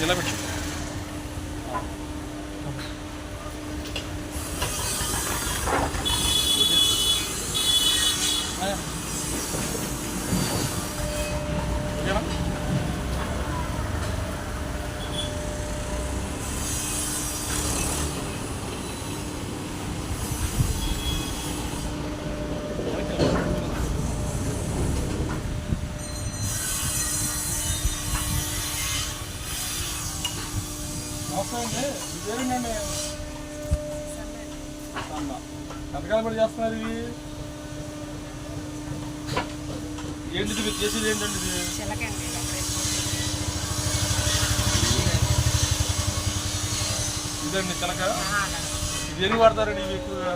Nie lepiej. ఎంతకాలం కూడా చేస్తున్నారు ఇవి. ఏంటిది మీరు చేసేది ఏంటండి ఇదండి చిలక. ఇది ఎన్ని వాడతారండి ఇవి ఎక్కువగా?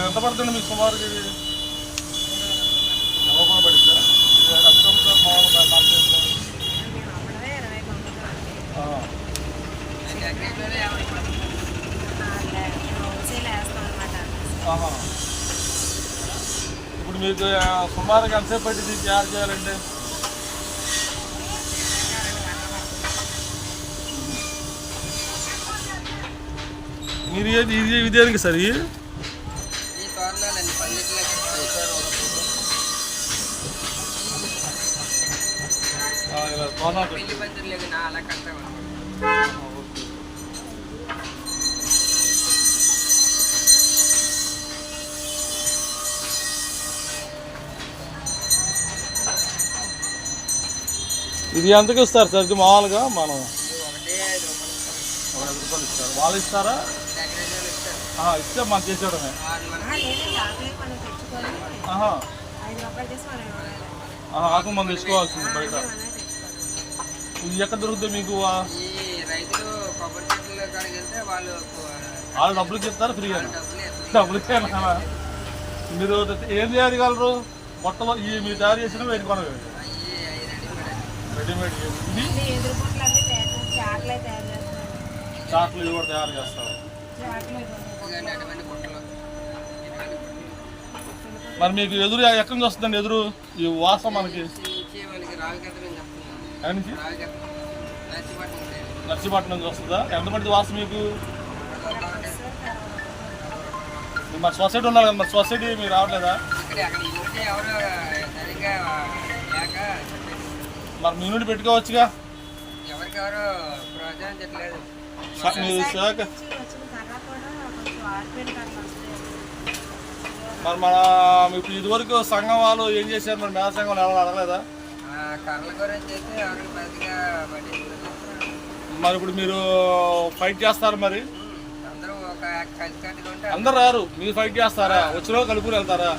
ఎంత పడుతుంది మీకు సుమారుగా ఇప్పుడు మీకు ఆ, సుమారుగా ఎంతసేపు పట్టింది తయారు చేయాలంటే మీరు ఏది ఇది ఇది దేనికి సార్ నా అలా. ఇది ఎంతకి ఇస్తారు సార్? ఇది మామూలుగా మనం రూపాయలు ఇస్తారు. వాళ్ళు ఇస్తారా? ఇస్తే మనం చేసేయడమే. ఆకు మనం తెచ్చుకోవాల్సింది బయట. ఎక్కడ దొరుకుతుంది మీకు? ఆ, ఈ రైతులు కొబ్బరి చెట్ల కాడికి వెళ్తే వాళ్ళు వాళ్ళు డబ్బులకి ఇస్తారు ఫ్రీ డబ్బులు. మీరు ఏం చేయగలరు? మొట్టలో ఈ మీరు తయారు చేసిన వేడి కొనవి అయ్యి అయ్యి రెడీమేడ్. చాట్లే ఇవి కూడా తయారు చేస్తారు. మరి మీకు ఎదురు ఎక్కడి నుంచి వస్తుందండి ఎదురు? ఈ వాసన మనకి. నుంచి? నర్సీపట్నం నుంచి వస్తుందా? ఎంతమంది వాసన మీకు? మరి సొసైటీ ఉండాలి కదా మరి సొసైటీ మీరు రావట్లేదా? మరి మీ నుండి పెట్టుకోవచ్చుగా? మీరు శాఖ మన ఇప్పుడు ఇదివరకు సంఘం వాళ్ళు ఏం చేశారు? మరి మేధా సంఘం వాళ్ళు ఎవరు అడగలేదా? మరి ఇప్పుడు మీరు ఫైట్ చేస్తారు మరి? అందరూ రారు. మీరు ఫైట్ చేస్తారా? వచ్చిన వాళ్ళు కలుపుని వెళ్తారా.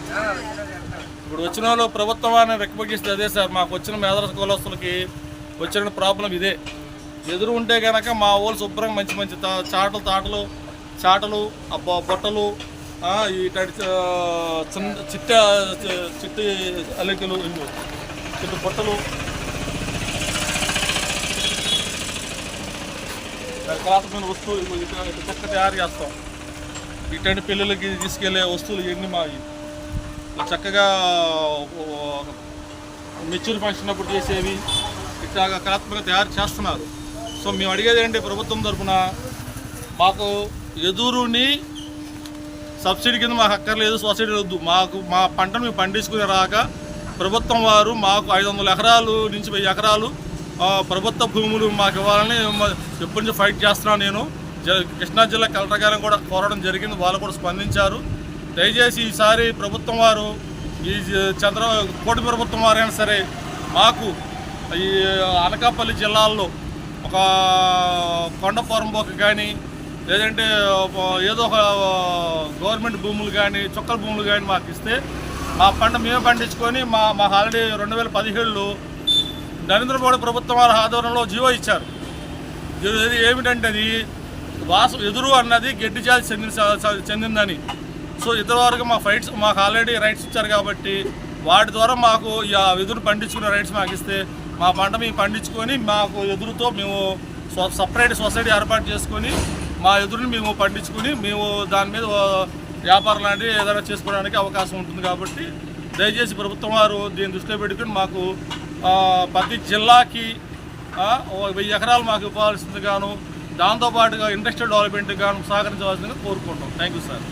ఇప్పుడు వచ్చిన వాళ్ళు ప్రభుత్వాన్ని రికమెండ్ చేస్తే అదే సార్ మాకు వచ్చిన మేధరస కులస్తులకి వచ్చిన ప్రాబ్లం ఇదే. ఎదురు ఉంటే కనుక మా వాళ్ళు శుభ్రంగా మంచి మంచి చాటలు తాటలు చాటలు ఆ బొ- బొట్టలు ఆ, చిన్న చిట్ట చిట్టి అల్లికలు ఇవి చిట్టు బొట్టలు కళాత్మకమైన వస్తువులు ఇక్కడ ఇట్లా తయారు చేస్తాం. ఇటువంటి పెళ్ళిళ్ళకి తీసుకెళ్ళే వస్తువులు ఇవన్నీ మావి. చక్కగా మెచ్యూర్ ఫంక్షన్ అప్పుడు చేసేవి. ఇట్లా కళాత్మకంగా తయారు చేస్తున్నారు. సో మేము అడిగేది ఏంటి ప్రభుత్వం తరఫున మాకు ఎదురుని సబ్సిడీ కింద మాకు అక్కర్లేదు సొసైటీ వద్దు. మాకు మా పంటను మేము పండించుకునే రాక ప్రభుత్వం వారు మాకు ఐదు వందల ఎకరాలు నుంచి వెయ్యి ఎకరాలు ప్రభుత్వ భూములు మాకు ఇవ్వాలని ఎప్పటి నుంచి ఫైట్ చేస్తున్నాను నేను. జ- కృష్ణా జిల్లా కలెక్టర్ గారిని కూడా కోరడం జరిగింది వాళ్ళు కూడా స్పందించారు. దయచేసి ఈసారి ప్రభుత్వం వారు ఈ చంద్ర కోటి ప్రభుత్వం వారైనా సరే మాకు ఈ అనకాపల్లి జిల్లాల్లో ఒక కొండపోరంబోక కానీ లేదంటే ఏదో ఒక గవర్నమెంట్ భూములు కానీ చుక్కల భూములు కానీ మాకు ఇస్తే మా పంట మేమే పండించుకొని మా మాకు ఆల్రెడీ రెండు వేల పదిహేడులో నరేంద్ర మోడీ ప్రభుత్వం వారి ఆధ్వర్యంలో జీవో ఇచ్చారు. ఏమిటంటే అది వాసు ఎదురు అన్నది గడ్డి జాతి చెందిన చెందిందని. సో ఇతర వరకు మా ఫైట్స్ మాకు ఆల్రెడీ రైట్స్ ఇచ్చారు కాబట్టి వాటి ద్వారా మాకు ఆ ఎదురు పండించుకునే రైట్స్ మాకు ఇస్తే మా పంట మేము పండించుకొని మాకు ఎదురుతో మేము సొ- సపరేట్ సొసైటీ ఏర్పాటు చేసుకొని మా ఎదురుని మేము పండించుకొని మేము దాని మీద వ్యాపారం లాంటివి ఏదైనా చేసుకోవడానికి అవకాశం ఉంటుంది కాబట్టి దయచేసి ప్రభుత్వం వారు దీన్ని దృష్టిలో పెట్టుకుని మాకు ప్రతి జిల్లాకి వెయ్యి ఎకరాలు మాకు ఇవ్వాల్సిందిగాను దాంతోపాటుగా ఇండస్ట్రియల్ డెవలప్మెంట్ గాను సహకరించవలసిందిగా కోరుకుంటాం థ్యాంక్ యూ సార్.